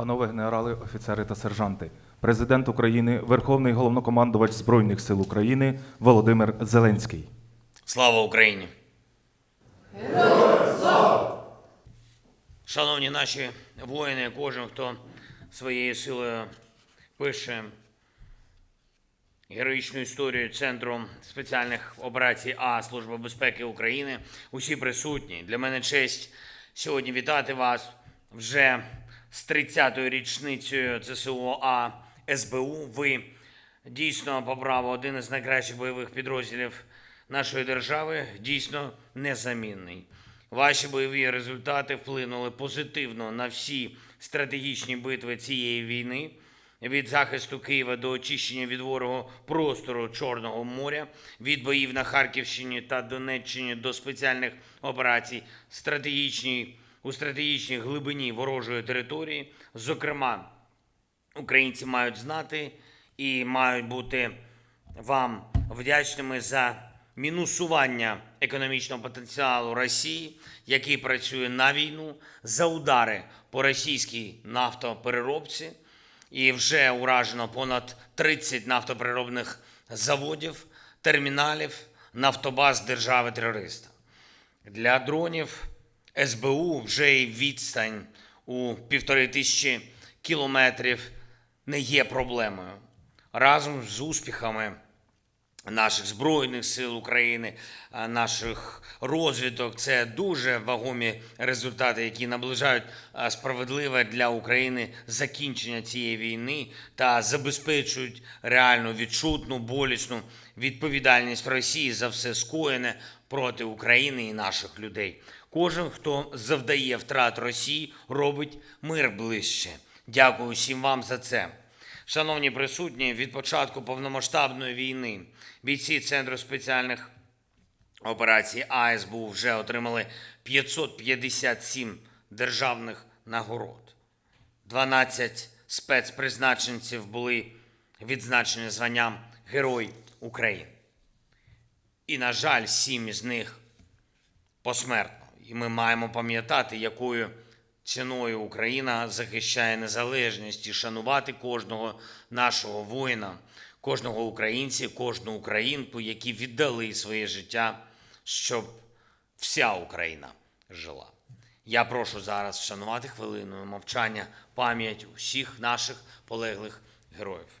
Панове генерали, офіцери та сержанти, президент України, Верховний головнокомандувач Збройних сил України Володимир Зеленський. Слава Україні! Шановні наші воїни, кожен, хто своєю силою пише героїчну історію Центру спеціальних операцій А Служби безпеки України, усі присутні. Для мене честь сьогодні вітати вас вже з 30-ю річницею ЦСУ А СБУ. Ви дійсно по один із найкращих бойових підрозділів нашої держави, дійсно незамінний. Ваші бойові результати вплинули позитивно на всі стратегічні битви цієї війни. Від захисту Києва до очищення від ворогу простору Чорного моря, від боїв на Харківщині та Донеччині до спеціальних операцій стратегічній, у стратегічній глибині ворожої території. Зокрема, українці мають знати і мають бути вам вдячними за мінусування економічного потенціалу Росії, який працює на війну, за удари по російській нафтопереробці. І вже уражено понад 30 нафтопереробних заводів, терміналів, нафтобаз держави-терориста. Для дронів СБУ вже й відстань у півтори тисячі кілометрів не є проблемою. Разом з успіхами наших Збройних сил України, наших розвиток це дуже вагомі результати, які наближають справедливе для України закінчення цієї війни та забезпечують реальну відчутну, болісну відповідальність Росії за все скоєне проти України і наших людей. Кожен, хто завдає втрат Росії, робить мир ближче. Дякую всім вам за це. Шановні присутні, від початку повномасштабної війни бійці Центру спеціальних операцій АСБУ вже отримали 557 державних нагород. 12 спецпризначенців були відзначені званням Герой України. І, на жаль, сім із них посмертно. І ми маємо пам'ятати, якою ціною Україна захищає незалежність і шанувати кожного нашого воїна, кожного українця, кожну українку, які віддали своє життя, щоб вся Україна жила. Я прошу зараз вшанувати хвилиною мовчання пам'ять усіх наших полеглих героїв.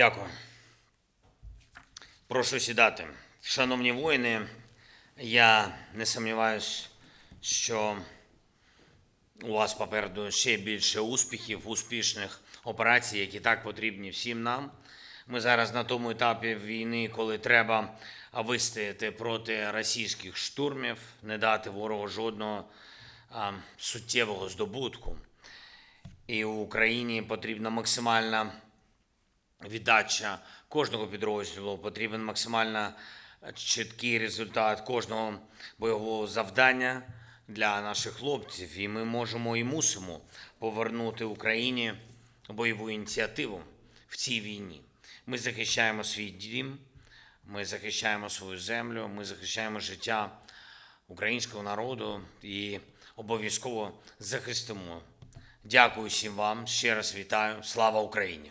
Дякую. Прошу сідати. Шановні воїни, я не сумніваюся, що у вас попереду ще більше успіхів, успішних операцій, які так потрібні всім нам. Ми зараз на тому етапі війни, коли треба вистояти проти російських штурмів, не дати ворогу жодного а, суттєвого здобутку. І Україні потрібна максимальна віддача кожного підрозділу, потрібен максимально чіткий результат кожного бойового завдання для наших хлопців. І ми можемо і мусимо повернути Україні бойову ініціативу в цій війні. Ми захищаємо свій дім, ми захищаємо свою землю, ми захищаємо життя українського народу і обов'язково захистимо. Дякую всім вам. Ще раз вітаю. Слава Україні!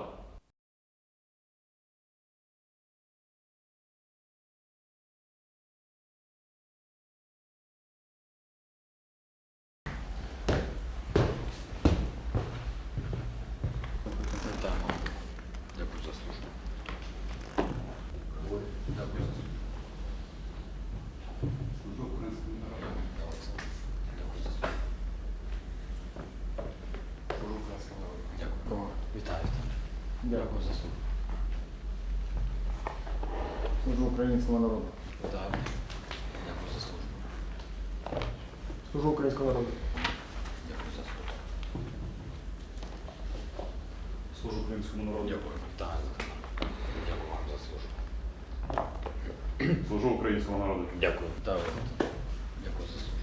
Дякую за службу. Дякую. Вітаю. Дякую за службу. Служу українському народу. Вітаю. Дякую за службу. Служу українському народу. Дякую за службу. Служу українському народу. Дякую. Вітаю. Дякую вам за службу. Служу українському народу. Дякую. Вітаю. Дякую за службу.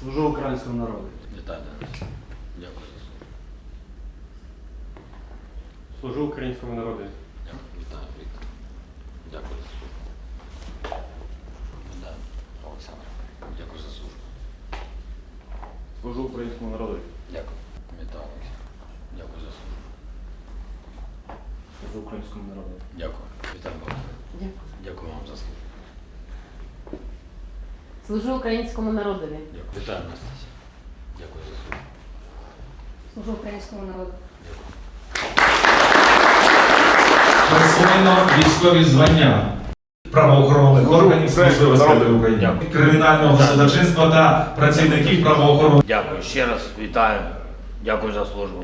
Служу українському народу. Вітаю, Денис. Дякую за службу. Служу українському народу. Вітаю, Віктор. Дякую за службу. Вітаю, Олександр. Дякую за службу. Служу українському народу. Дякую. Вітаю, Олександр. Дякую за службу. Служу українському народу. Дякую. Вітаю, Богдан. Дякую. Дякую вам за службу. Служу українському народові. Дякую. Вітаю, Анастасія. Дякую за службу. Служу українському народу. Присвоєно військові звання правоохоронних органів Служби безпеки України, Дякую. кримінального судочинства та працівників правоохоронних. Дякую ще раз, вітаю. Дякую за службу.